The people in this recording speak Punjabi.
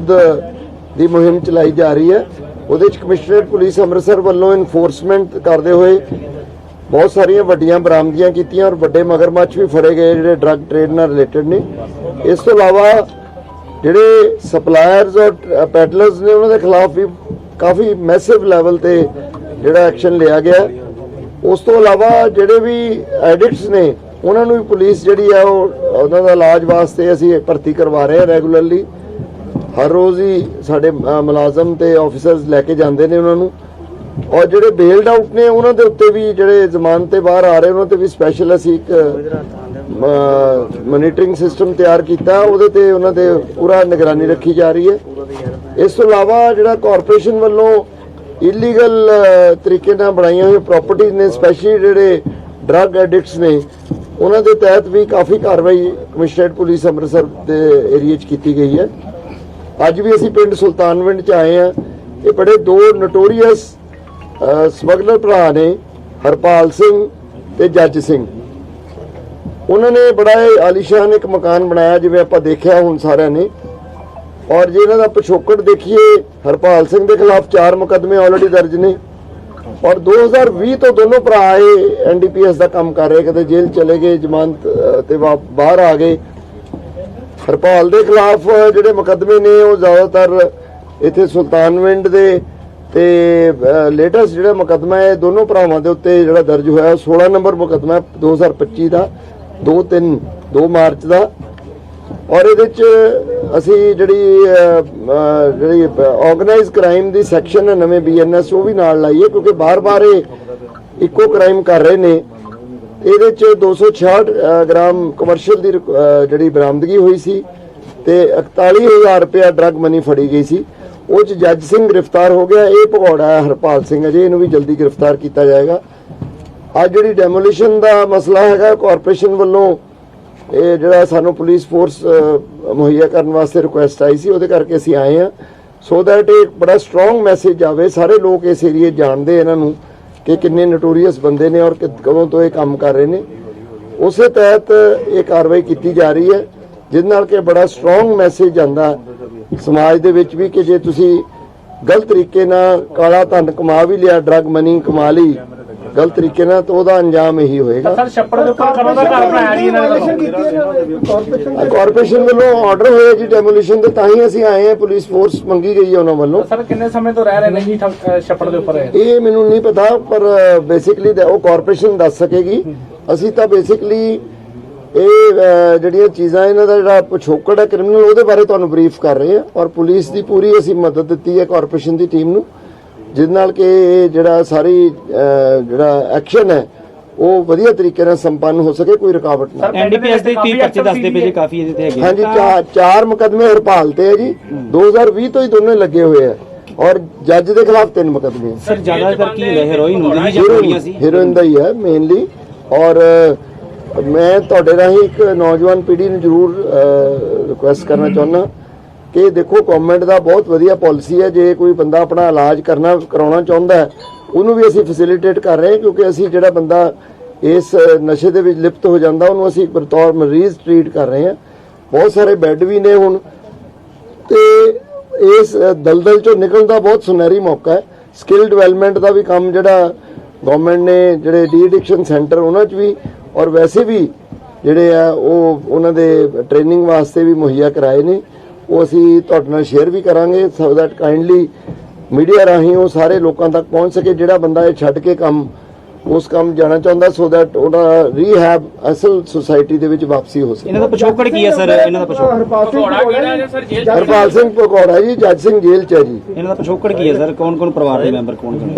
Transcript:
ਵਿਰੁੱਧ ਦੀ ਮੁਹਿੰਮ ਚਲਾਈ ਜਾ ਰਹੀ ਹੈ। ਉਹਦੇ ਚ ਕਮਿਸ਼ਨਰੇਟ ਪੁਲਿਸ ਅੰਮ੍ਰਿਤਸਰ ਵੱਲੋਂ ਇਨਫੋਰਸਮੈਂਟ ਕਰਦੇ ਹੋਏ ਬਹੁਤ ਸਾਰੀਆਂ ਵੱਡੀਆਂ ਬਰਾਮਦੀਆਂ ਕੀਤੀਆਂ ਔਰ ਵੱਡੇ ਮਗਰਮੱਛ ਵੀ ਫੜੇ ਗਏ ਜਿਹੜੇ ਡਰੱਗ ਟ੍ਰੇਡ ਨਾਲ ਰਿਲੇਟਡ ਨੇ। ਇਸ ਤੋਂ ਇਲਾਵਾ ਜਿਹੜੇ ਸਪਲਾਇਰਸ ਔਰ ਪੈਡਲਰਸ ਨੇ, ਉਹਨਾਂ ਦੇ ਖਿਲਾਫ ਵੀ ਕਾਫੀ ਮੈਸਿਵ ਲੈਵਲ ਤੇ ਜਿਹੜਾ ਐਕਸ਼ਨ ਲਿਆ ਗਿਆ। ਉਸ ਤੋਂ ਇਲਾਵਾ ਜਿਹੜੇ ਵੀ ਐਡਿਕਟਸ ਨੇ, ਉਹਨਾਂ ਨੂੰ ਵੀ ਪੁਲਿਸ ਜਿਹੜੀ ਹੈ ਉਹ, ਉਹਨਾਂ ਦਾ ਇਲਾਜ ਵਾਸਤੇ ਅਸੀਂ ਭਰਤੀ ਕਰਵਾ ਰਹੇ ਹਾਂ ਰੈਗੂਲਰਲੀ ਹਰ ਰੋਜ਼ ਹੀ ਸਾਡੇ ਮੁਲਾਜ਼ਮ ਤੇ ਆਫੀਸਰਸ ਲੈ ਕੇ ਜਾਂਦੇ ਨੇ ਉਹਨਾਂ ਨੂੰ। ਔਰ ਜਿਹੜੇ ਬੇਲਡ ਆਊਟ ਨੇ, ਉਹਨਾਂ ਦੇ ਉੱਤੇ ਵੀ ਜਿਹੜੇ ਜ਼ਮਾਨਤ ਤੇ ਬਾਹਰ ਆ ਰਹੇ, ਉਹਨਾਂ ਤੇ ਵੀ ਸਪੈਸ਼ਲ ਅਸੀਂ ਇੱਕ ਮੋਨੀਟਰਿੰਗ ਸਿਸਟਮ ਤਿਆਰ ਕੀਤਾ। ਉਹਦੇ ਤੇ ਉਹਨਾਂ ਤੇ ਪੂਰਾ ਨਿਗਰਾਨੀ ਰੱਖੀ ਜਾ ਰਹੀ ਹੈ। ਇਸ ਤੋਂ ਇਲਾਵਾ ਜਿਹੜਾ ਕਾਰਪੋਰੇਸ਼ਨ ਵੱਲੋਂ ਇਲੀਗਲ ਤਰੀਕੇ ਨਾਲ ਬਣਾਈਆਂ ਹੋਈਆਂ ਪ੍ਰਾਪਰਟੀਆਂ ਨੇ ਸਪੈਸ਼ਲੀ ਜਿਹੜੇ ਡਰੱਗ ਐਡਿਕਟਸ ਨੇ, ਉਹਨਾਂ ਦੇ ਤਹਿਤ ਵੀ ਕਾਫੀ ਕਾਰਵਾਈ ਕਮਿਸ਼ਨਰੇਟ ਪੁਲਿਸ ਅੰਮ੍ਰਿਤਸਰ ਦੇ ਏਰੀਆ 'ਚ ਕੀਤੀ ਗਈ ਹੈ। ਅੱਜ ਵੀ ਅਸੀਂ ਪਿੰਡ ਸੁਲਤਾਨਵਿੰਡ 'ਚ ਆਏ ਆ। ਇਹ ਬੜੇ ਦੋ ਨਟੋਰੀਅਸ ਸਮਗਲਰ ਭਰਾ ਨੇ, ਹਰਪਾਲ ਸਿੰਘ ਤੇ ਜੱਜ ਸਿੰਘ। ਉਹਨਾਂ ਨੇ ਬੜਾ ਹੀ ਆਲੀਸ਼ਾਨ ਇੱਕ ਮਕਾਨ ਬਣਾਇਆ, ਜਿਵੇਂ ਆਪਾਂ ਦੇਖਿਆ ਹੁਣ ਸਾਰਿਆਂ ਨੇ। ਔਰ ਜੇ ਇਹਨਾਂ ਦਾ ਪਿਛੋਕੜ ਦੇਖੀਏ, ਹਰਪਾਲ ਸਿੰਘ ਦੇ ਖਿਲਾਫ ਚਾਰ ਮੁਕੱਦਮੇ ਆਲਰੇਡੀ ਦਰਜ ਨੇ। ਔਰ 2020 ਤੋਂ ਦੋਨੋਂ ਭਰਾ ਇਹ ਐਨਡੀਪੀਐਸ ਦਾ ਕੰਮ ਕਰ ਰਹੇ, ਕਦੇ ਜੇਲ੍ਹ ਚਲੇ ਗਏ, ਜ਼ਮਾਨਤ ਤੇ ਵਾ- ਬਾਹਰ ਆ ਗਏ। ਹਰਪਾਲ ਦੇ ਖਿਲਾਫ ਜਿਹੜੇ ਮੁਕੱਦਮੇ ਨੇ, ਉਹ ਜ਼ਿਆਦਾਤਰ ਇੱਥੇ ਸੁਲਤਾਨਵਿੰਡ ਦੇ ਤੇ ਲੇਟੈਸਟ ਜਿਹੜਾ ਮੁਕੱਦਮਾ ਹੈ, ਦੋਨੋਂ ਭਰਾਵਾਂ ਦੇ ਉੱਤੇ ਜਿਹੜਾ ਦਰਜ ਹੋਇਆ 16 ਨੰਬਰ ਮੁਕੱਦਮਾ ਹੈ 2025 ਦਾ 2 3 2 ਮਾਰਚ ਦਾ। ਔਰ ਇਹਦੇ ਚ ਅਸੀਂ ਜਿਹੜੀ ਜਿਹੜੀ ਆਰਗੇਨਾਈਜ਼ ਕ੍ਰਾਈਮ ਦੀ ਸੈਕਸ਼ਨ ਹੈ, ਨਵੇਂ ਬੀਐਨਐਸ ਉਹ ਵੀ ਨਾਲ ਲਾਈਏ ਕਿਉਂਕਿ ਬਾਰ-ਬਾਰ ਇਹ ਇੱਕੋ ਕ੍ਰਾਈਮ ਕਰ ਰਹੇ ਨੇ। ਇਹਦੇ ਚ 266 ਅਹ, ਗ੍ਰਾਮ ਕਮਰਸ਼ੀਅਲ ਦੀ ਜਿਹੜੀ ਬਰਾਮਦਗੀ ਹੋਈ ਸੀ ਤੇ 41000 ਰੁਪਇਆ ਡਰੱਗ ਮਨੀ ਫੜੀ ਗਈ ਸੀ। ਉਹ ਚ ਜੱਜ ਸਿੰਘ ਗ੍ਰਿਫਤਾਰ ਹੋ ਗਿਆ। ਇਹ ਭਗੌੜਾ ਹੈ ਹਰਪਾਲ ਸਿੰਘ ਅਜੇ ਇਹਨੂੰ ਵੀ ਜਲਦੀ ਗ੍ਰਿਫਤਾਰ ਕੀਤਾ ਜਾਏਗਾ। ਅੱਜ ਜਿਹੜੀ ਡੈਮੋਲੀਸ਼ਨ ਦਾ ਮਸਲਾ ਹੈਗਾ ਕਾਰਪੋਰੇਸ਼ਨ ਵੱਲੋਂ ਇਹ ਜਿਹੜਾ ਸਾਨੂੰ ਪੁਲਿਸ ਫੋਰਸ ਮੁਹੱਈਆ ਕਰਨ ਵਾਸਤੇ ਰਿਕੁਐਸਟ ਆਈ ਸੀ ਉਹਦੇ ਕਰਕੇ ਅਸੀਂ ਆਏ ਆ ਸੋ ਦੈਟ ਇਹ ਬੜਾ ਸਟਰੋਂਗ ਮੈਸੇਜ ਆਵੇ। ਸਾਰੇ ਲੋਕ ਇਸ ਏਰੀਏ ਜਾਣਦੇ ਇਹਨਾਂ ਨੂੰ। ਕਿ ਕਿੰਨੇ ਨਟੋਰੀਅਸ ਬੰਦੇ ਨੇ ਔਰ ਕਿ- ਕਦੋਂ ਤੋਂ ਇਹ ਕੰਮ ਕਰ ਰਹੇ ਨੇ। ਉਸੇ ਤਹਿਤ ਇਹ ਕਾਰਵਾਈ ਕੀਤੀ ਜਾ ਰਹੀ ਹੈ ਜਿਸ ਨਾਲ ਕਿ ਬੜਾ ਸਟਰੋਂਗ ਮੈਸੇਜ ਜਾਂਦਾ ਸਮਾਜ ਦੇ ਵਿੱਚ ਵੀ ਕਿ ਜੇ ਤੁਸੀਂ ਗਲਤ ਤਰੀਕੇ ਨਾਲ ਕਾਲਾ ਧਨ ਕਮਾ ਵੀ ਲਿਆ ਡਰੱਗ ਮਨੀ ਕਮਾ ਲਈ ਗਲਤ ਤਰੀਕੇ ਨਾਲ ਤਾਂ ਉਹਦਾ ਅੰਜਾਮ ਇਹੀ ਹੋਏਗਾ। ਸਰ ਛੱਪੜ ਦੇ ਉੱਪਰ ਕਦੋਂ ਦਾ ਘਰ ਬਣਾਇਆ ਜੀ ਇਹਨਾਂ ਨੇ ਕਾਰਪੋਰੇਸ਼ਨ ਵੱਲੋਂ ਆਰਡਰ ਹੋਇਆ ਜੀ ਡੈਮੋਲੀਸ਼ਨ ਦੇ ਤਾਂ ਹੀ ਅਸੀਂ ਆਏ ਹਾਂ ਪੁਲਿਸ ਫੋਰਸ ਮੰਗੀ ਗਈ ਹੈ ਉਹਨਾਂ ਵੱਲੋਂ। ਸਰ ਕਿੰਨੇ ਸਮੇਂ ਤੋਂ ਰਹਿ ਰਹੇ ਨੇ ਜੀ ਛੱਪੜ ਦੇ ਉੱਪਰ ਇਹ? ਮੈਨੂੰ ਨਹੀਂ ਪਤਾ ਪਰ ਬੇਸਿਕਲੀ ਉਹ ਕਾਰਪੋਰੇਸ਼ਨ ਦੱਸ ਸਕੇਗੀ। ਅਸੀਂ ਤਾਂ ਬੇਸਿਕਲੀ ਇਹ ਜਿਹੜੀਆਂ ਚੀਜ਼ਾਂ ਇਹਨਾਂ ਦਾ ਜਿਹੜਾ ਪਿਛੋਕੜ ਹੈ ਕ੍ਰਿਮੀਨਲ ਉਹਦੇ ਬਾਰੇ ਤੁਹਾਨੂੰ ਬਰੀਫ ਕਰ ਰਹੇ ਹਾਂ। ਔਰ ਪੁਲਿਸ ਦੀ ਪੂਰੀ ਅਸੀਂ ਮਦਦ ਦਿੱਤੀ ਹੈ ਕਾਰਪੋਰੇਸ਼ਨ ਦੀ ਟੀਮ ਨੂੰ। ਜਿਸ ਨਾਲ ਕਿ ਜਿਹੜਾ ਸਾਰੀ ਜਿਹੜਾ ਐਕਸ਼ਨ ਹੈ ਉਹ ਵਧੀਆ ਤਰੀਕੇ ਨਾਲ ਸੰਪੰਨ ਹੋ ਸਕੇ ਕੋਈ ਰੁਕਾਵਟ ਨਾ ਐਨਡੀਪੀਐਸ ਦੇ 30 ਕਾਫੀ ਪਰਚੇ ਦੱਸਦੇ ਪਏ ਜੀ ਕਾਫੀ ਇਹਦੇ ਤੇ ਹੈਗੇ। ਹਾਂਜੀ ਚਾਰ ਚਾਰ ਮੁਕਦਮੇ ਹਰਪਾਲ ਤੇ ਹੈ ਜੀ। 2020 ਤੋਂ ਹੀ ਦੋਨੇ ਲੱਗੇ ਹੋਏ ਆ। ਔਰ ਜੱਜ ਦੇ ਖਿਲਾਫ ਤਿੰਨ ਮੁਕਦਮੇ ਸਰ ਜ਼ਿਆਦਾਤਰ ਕੀ ਹੁੰਦਾ? ਹੈਰੋਇਨ ਹੁੰਦੀ ਸੀ ਜਾਂ ਗੋਲੀਆਂ ਸੀ? ਹੀਰੋਇਨ ਦਾ ਹੀ ਹੈ ਮੇਨਲੀ ਔਰ ਮੈਂ ਤੁਹਾਡੇ ਰਾਹੀਂ ਇੱਕ ਨੌਜਵਾਨ ਪੀੜ੍ਹੀ ਨੂੰ ਜ਼ਰੂਰ ਰਿਕੁਐਸਟ ਕਰਨਾ ਚਾਹੁੰਦਾ। ਕਿ ਦੇਖੋ ਗਵਰਨਮੈਂਟ ਦਾ ਬਹੁਤ ਵਧੀਆ ਪਾਲਿਸੀ ਹੈ, ਜੇ ਕੋਈ ਬੰਦਾ ਆਪਣਾ ਇਲਾਜ ਕਰਨਾ, ਕਰਾਉਣਾ ਚਾਹੁੰਦਾ ਉਹਨੂੰ ਵੀ ਅਸੀਂ ਫੈਸਿਲਿਟੇਟ ਕਰ ਰਹੇ ਹਾਂ, ਕਿਉਂਕਿ ਅਸੀਂ ਜਿਹੜਾ ਬੰਦਾ ਇਸ ਨਸ਼ੇ ਦੇ ਵਿੱਚ ਲਿਪਤ ਹੋ ਜਾਂਦਾ, ਉਹਨੂੰ ਅਸੀਂ ਬਤੌਰ ਮਰੀਜ਼ ਟ੍ਰੀਟ ਕਰ ਰਹੇ ਹਾਂ। ਬਹੁਤ ਸਾਰੇ ਬੈੱਡ ਵੀ ਨੇ ਹੁਣ। ਤੇ ਇਸ ਦਲਦਲ ਚੋਂ ਨਿਕਲਣ ਦਾ ਬਹੁਤ ਸੁਨਹਿਰੀ ਮੌਕਾ ਹੈ। ਸਕਿੱਲ ਡਿਵੈਲਪਮੈਂਟ ਦਾ ਵੀ ਕੰਮ ਜਿਹੜਾ ਗਵਰਨਮੈਂਟ ਨੇ, ਜਿਹੜੇ ਡੀ ਐਡਿਕਸ਼ਨ ਸੈਂਟਰ ਉਹਨਾਂ 'ਚ ਵੀ, ਔਰ ਵੈਸੇ ਵੀ ਜਿਹੜੇ ਆ, ਉਹ ਉਹਨਾਂ ਦੇ ਟ੍ਰੇਨਿੰਗ ਵਾਸਤੇ ਵੀ ਮੁਹੱਈਆ ਕਰਾਏ ਨੇ। ਉਹ ਅਸੀਂ ਤੁਹਾਡੇ ਨਾਲ ਸ਼ੇਅਰ ਵੀ ਕਰਾਂਗੇ ਸੋ ਦੈਟ ਕਾਈਂਡਲੀ ਮੀਡੀਆ ਰਾਹੀਂ ਉਹ ਸਾਰੇ ਲੋਕਾਂ ਤੱਕ ਪਹੁੰਚ ਸਕੇ ਜਿਹੜਾ ਬੰਦਾ ਇਹ ਛੱਡ ਕੇ ਕੰਮ ਉਸ ਕੰਮ ਜਾਣਾ ਚਾਹੁੰਦਾ ਸੋ ਦੈਟ ਉਹਦਾ ਰੀਹੈਬ ਅਸਲ ਸੁਸਾਇਟੀ ਦੇ ਵਿੱਚ ਵਾਪਸੀ ਹੋ ਸਕੇ। ਇਹਨਾਂ ਦਾ ਪਿਛੋਕੜ ਕੀ ਹੈ ਸਰ? ਇਹਨਾਂ ਦਾ ਪਿਛੋਕੜ? ਹਰਪਾਲ ਸਿੰਘ ਪਕੌੜਾ ਜੀ ਜੱਜ ਸਿੰਘ ਜੇਲ੍ਹ ਚ ਹੈ ਜੀ। ਇਹਨਾਂ ਦਾ ਪਿਛੋਕੜ ਕੀ ਹੈ ਸਰ? ਕੌਣ ਕੌਣ ਪਰਿਵਾਰ ਦੇ ਮੈਂਬਰ ਕੌਣ ਕੌਣ